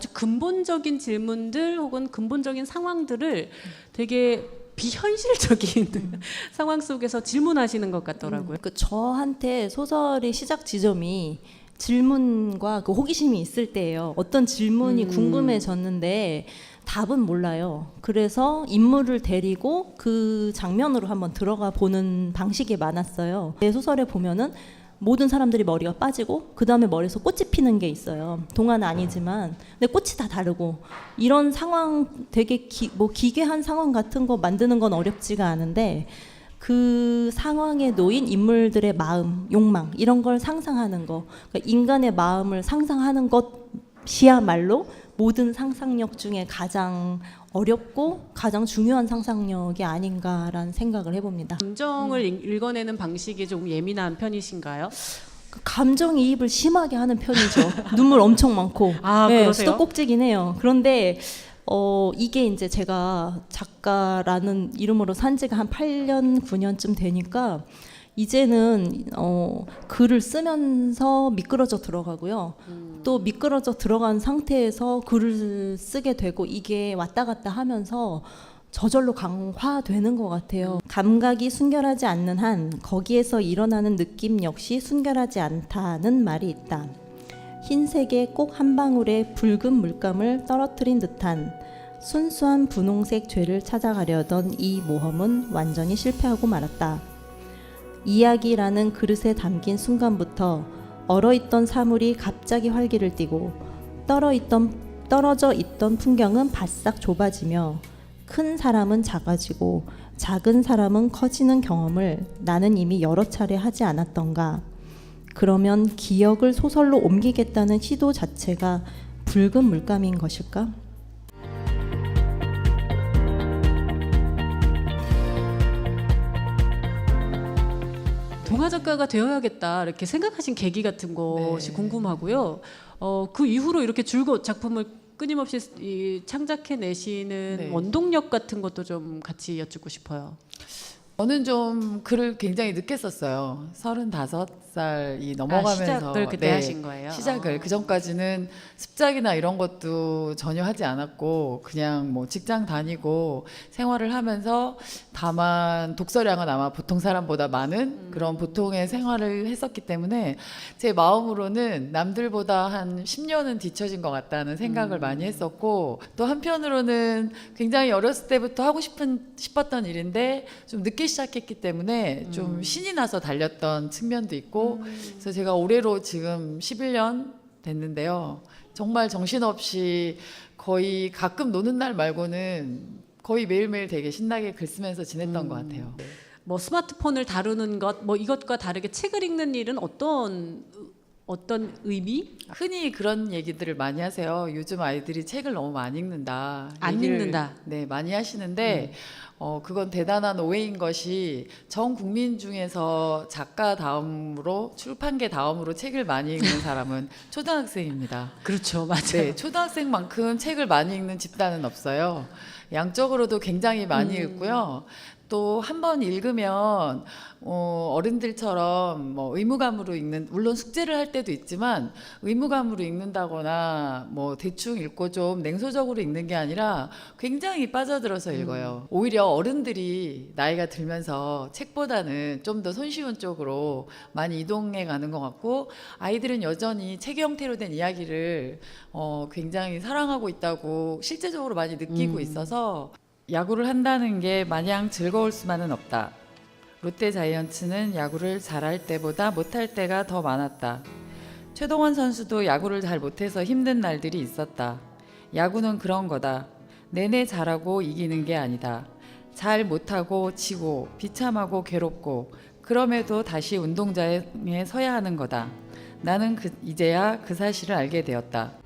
아주 근본적인 질문들 혹은 근본적인 상황들을 되게 비현실적인 상황 속에서 질문하시는 것 같더라고요. 그 저한테 소설의 시작 지점이 질문과 그 호기심이 있을 때예요. 어떤 질문이 음. 궁금해졌는데 답은 몰라요. 그래서 인물을 데리고 그 장면으로 한번 들어가 보는 방식이 많았어요. 내 소설에 보면은 모든 사람들이 머리가 빠지고 그 다음에 머리에서 꽃이 피는 게 있어요. 동화는 아니지만. 근데 꽃이 다 다르고. 이런 상황 되게 기, 뭐 기괴한 상황 같은 거 만드는 건 어렵지가 않은데 그 상황에 놓인 인물들의 마음, 욕망 이런 걸 상상하는 거, 그러니까 인간의 마음을 상상하는 것이야말로 모든 상상력 중에 가장 어렵고 가장 중요한 상상력이 아닌가라는 생각을 해봅니다. 감정을 읽- 읽어내는 방식이 좀 예민한 편이신가요? 그 감정이입을 심하게 하는 편이죠. 눈물 엄청 많고. 아, 네, 그러세요? 수도 꼭지긴 해요. 그런데 어, 이게 이제 제가 작가라는 이름으로 산 지가 한 8년, 9년쯤 되니까 이제는 어, 글을 쓰면서 미끄러져 들어가고요. 또 미끄러져 들어간 상태에서 글을 쓰게 되고 이게 왔다 갔다 하면서 저절로 강화되는 것 같아요. 감각이 순결하지 않는 한 거기에서 일어나는 느낌 역시 순결하지 않다는 말이 있다. 흰색의 꼭 한 방울의 붉은 물감을 떨어뜨린 듯한 순수한 분홍색 죄를 찾아가려던 이 모험은 완전히 실패하고 말았다. 이야기라는 그릇에 담긴 순간부터 얼어있던 사물이 갑자기 활기를 띠고 떨어있던 떨어져 있던 풍경은 바싹 좁아지며 큰 사람은 작아지고 작은 사람은 커지는 경험을 나는 이미 여러 차례 하지 않았던가. 그러면 기억을 소설로 옮기겠다는 시도 자체가 붉은 물감인 것일까? 동화 작가가 되어야겠다 이렇게 생각하신 계기 같은 것이 네. 궁금하고요. 어, 그 이후로 이렇게 줄곧 작품을 끊임없이 이 창작해 내시는 네. 원동력 같은 것도 좀 같이 여쭙고 싶어요. 저는 좀 글을 굉장히 늦게 썼어요. 35살이 넘어가면서 아, 시작을 그때 네, 하신 거예요. 시작을 아. 그 전까지는 습작이나 이런 것도 전혀 하지 않았고 그냥 뭐 직장 다니고 생활을 하면서 다만 독서량은 아마 보통 사람보다 많은 음. 그런 보통의 생활을 했었기 때문에 제 마음으로는 남들보다 한 10년은 뒤처진 것 같다는 생각을 음. 많이 했었고 또 한편으로는 굉장히 어렸을 때부터 하고 싶은 싶었던 일인데 좀 늦게 시작했기 때문에 음. 좀 신이 나서 달렸던 측면도 있고 그래서 제가 올해로 지금 11년 됐는데요. 정말 정신없이 거의 가끔 노는 날 말고는 거의 매일매일 되게 신나게 글 쓰면서 지냈던 것 같아요. 뭐 스마트폰을 다루는 것, 뭐 이것과 다르게 책을 읽는 일은 어떤 어떤 의미? 흔히 그런 얘기들을 많이 하세요. 요즘 아이들이 책을 너무 많이 읽는다. 안 읽는다. 네, 많이 하시는데 어 그건 대단한 오해인 것이 전 국민 중에서 작가 다음으로 출판계 다음으로 책을 많이 읽는 사람은 초등학생입니다. 그렇죠, 맞아요. 네, 초등학생만큼 책을 많이 읽는 집단은 없어요. 양적으로도 굉장히 많이 음. 읽고요. 또 한 번 읽으면 어, 어른들처럼 뭐 의무감으로 읽는 물론 숙제를 할 때도 있지만 의무감으로 읽는다거나 뭐 대충 읽고 좀 냉소적으로 읽는 게 아니라 굉장히 빠져들어서 읽어요. 오히려 어른들이 나이가 들면서 책보다는 좀 더 손쉬운 쪽으로 많이 이동해 가는 것 같고 아이들은 여전히 책 형태로 된 이야기를 어, 굉장히 사랑하고 있다고 실제적으로 많이 느끼고 음. 있어서 야구를 한다는 게 마냥 즐거울 수만은 없다. 롯데 자이언츠는 야구를 잘할 때보다 못할 때가 더 많았다. 최동원 선수도 야구를 잘 못해서 힘든 날들이 있었다. 야구는 그런 거다. 내내 잘하고 이기는 게 아니다. 잘 못하고 지고 비참하고 괴롭고 그럼에도 다시 운동장에 서야 하는 거다. 나는 그, 이제야 그 사실을 알게 되었다.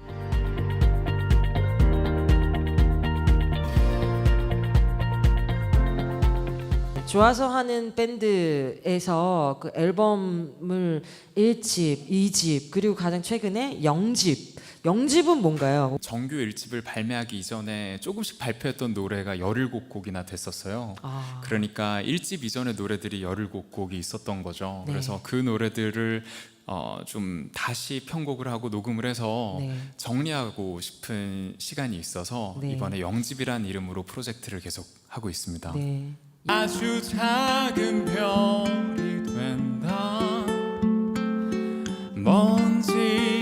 좋아서 하는 밴드에서 그 앨범을 1집, 2집, 그리고 가장 최근에 0집 영집은 뭔가요? 정규 1집을 발매하기 이전에 조금씩 발표했던 노래가 17곡이나 됐었어요. 아, 그러니까 1집 이전의 노래들이 17곡이 있었던 거죠. 네. 그래서 그 노래들을 어, 좀 다시 편곡을 하고 녹음을 해서 네. 정리하고 싶은 시간이 있어서 네. 이번에 영집이라는 이름으로 프로젝트를 계속 하고 있습니다. 네. 아주 작은 별이 된다. 먼지